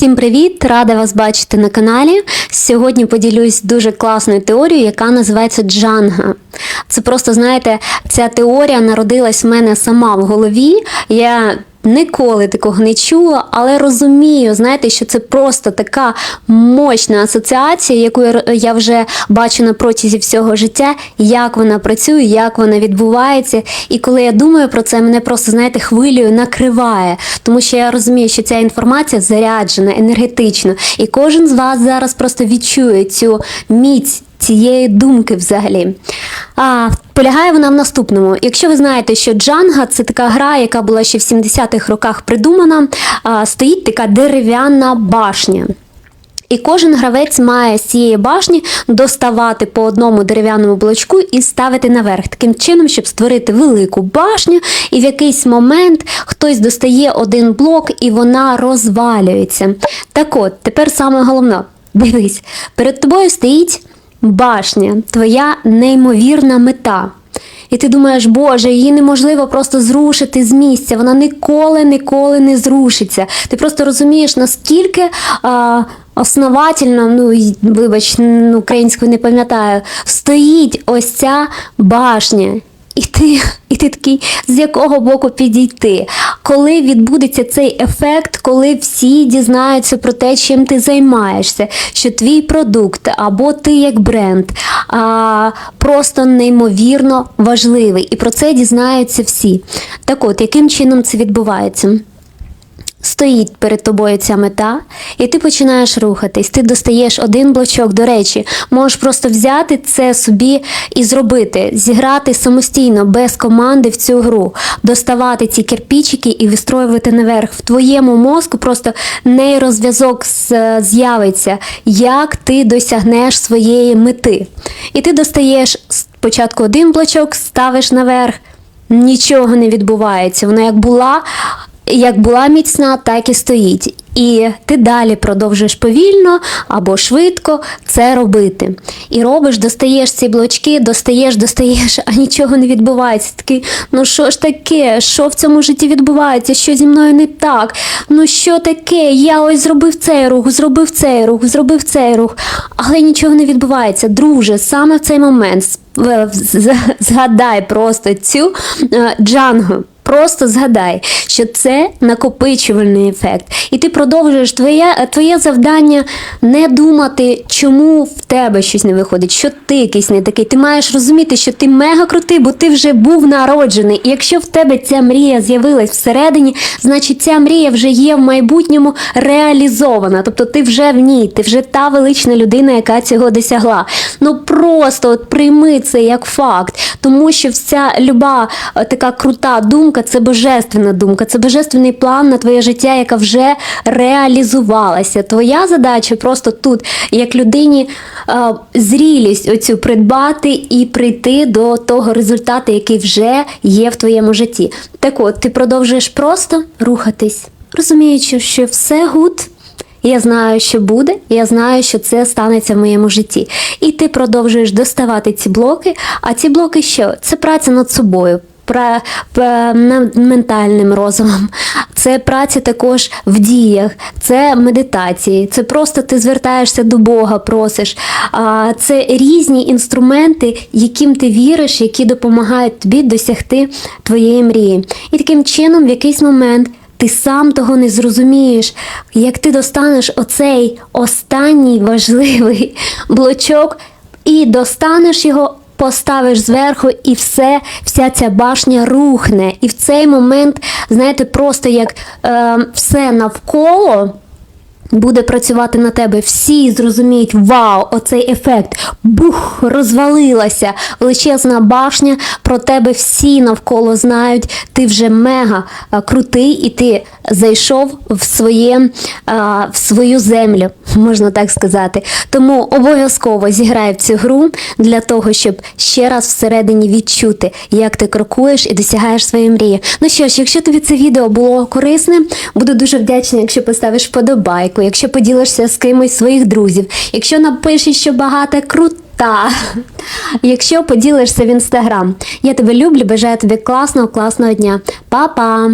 Всім привіт! Рада вас бачити на каналі. Сьогодні поділюсь дуже класною теорією, яка називається Джанга. Це просто, знаєте, ця теорія народилась в мене сама в голові. Я ніколи такого не чула, але розумію, знаєте, що це просто така мощна асоціація, яку я- вже бачу на протязі всього життя, як вона працює, як вона відбувається. І коли я думаю про це, мене просто, знаєте, хвилею накриває, тому що я розумію, що ця інформація заряджена енергетично, і кожен з вас зараз просто відчує цю міць цієї думки взагалі. А, полягає вона в наступному. Якщо ви знаєте, що Джанга це така гра, яка була ще в 70-х роках придумана, а, стоїть така дерев'яна башня. І кожен гравець має з цієї башні доставати по одному дерев'яному блочку і ставити наверх, таким чином, щоб створити велику башню, і в якийсь момент хтось достає один блок і вона розвалюється. Так от, тепер саме головне, дивись, перед тобою стоїть башня, твоя неймовірна мета. І ти думаєш, Боже, її неможливо просто зрушити з місця. Вона ніколи, ніколи не зрушиться. Ти просто розумієш, наскільки а, основательно, ну вибач, ну, українською не пам'ятаю, стоїть ось ця башня. І ти, і ти такий, з якого боку підійти? Коли відбудеться цей ефект, коли всі дізнаються про те, чим ти займаєшся, що твій продукт або ти як бренд а, просто неймовірно важливий, і про це дізнаються всі. Так от, яким чином це відбувається? Стоїть перед тобою ця мета, і ти починаєш рухатись. Ти достаєш один блочок. До речі, можеш просто взяти це собі і зробити, зіграти самостійно, без команди в цю гру, доставати ці кирпичики і вистроювати наверх. В твоєму мозку просто нейрозв'язок з'явиться, як ти досягнеш своєї мети. І ти достаєш спочатку один блочок, ставиш наверх, нічого не відбувається. Вона як була як була міцна, так і стоїть. І ти далі продовжуєш повільно або швидко це робити. І робиш, достаєш ці блочки, достаєш, достаєш, а нічого не відбувається. Такий, ну що ж таке? Що в цьому житті відбувається? Що зі мною не так? Ну що таке? Я ось зробив цей рух, зробив цей рух, зробив цей рух, але нічого не відбувається. Друже, саме в цей момент згадай просто цю е, джангу. Просто згадай, що це накопичувальний ефект. І ти продовжуєш твоє, твоє завдання не думати, чому в тебе щось не виходить, що ти якийсь не такий. Ти маєш розуміти, що ти мега крутий, бо ти вже був народжений. І якщо в тебе ця мрія з'явилась всередині, значить ця мрія вже є в майбутньому реалізована. Тобто ти вже в ній, ти вже та велична людина, яка цього досягла. Ну просто от прийми це як факт, тому що вся люба е, така крута думка це божественна думка, це божественний план на твоє життя, яка вже реалізувалася. Твоя задача просто тут, як людині, зрілість оцю придбати і прийти до того результату, який вже є в твоєму житті. Так от, ти продовжуєш просто рухатись, розуміючи, що все гуд. Я знаю, що буде, я знаю, що це станеться в моєму житті. І ти продовжуєш доставати ці блоки. А ці блоки що? Це праця над собою. Пра- п- ментальним розумом, це праця також в діях, це медитації, це просто ти звертаєшся до Бога, просиш. А це різні інструменти, яким ти віриш, які допомагають тобі досягти твоєї мрії. І таким чином, в якийсь момент. Ти сам того не зрозумієш, як ти достанеш оцей останній важливий блочок і достанеш його, поставиш зверху, і все, вся ця башня рухне. І в цей момент, знаєте, просто як е, все навколо. Буде працювати на тебе, всі зрозуміють, вау, оцей ефект. Бух, розвалилася величезна башня. Про тебе всі навколо знають. Ти вже мега крутий, і ти зайшов в своє в свою землю, можна так сказати. Тому обов'язково зіграй в цю гру для того, щоб ще раз всередині відчути, як ти крокуєш і досягаєш своєї мрії. Ну що ж, якщо тобі це відео було корисним, буду дуже вдячна, якщо поставиш вподобайку, якщо поділишся з кимось своїх друзів, якщо напишеш, що багато крута. Якщо поділишся в інстаграм. Я тебе люблю, бажаю тобі класного, класного дня. Па-па!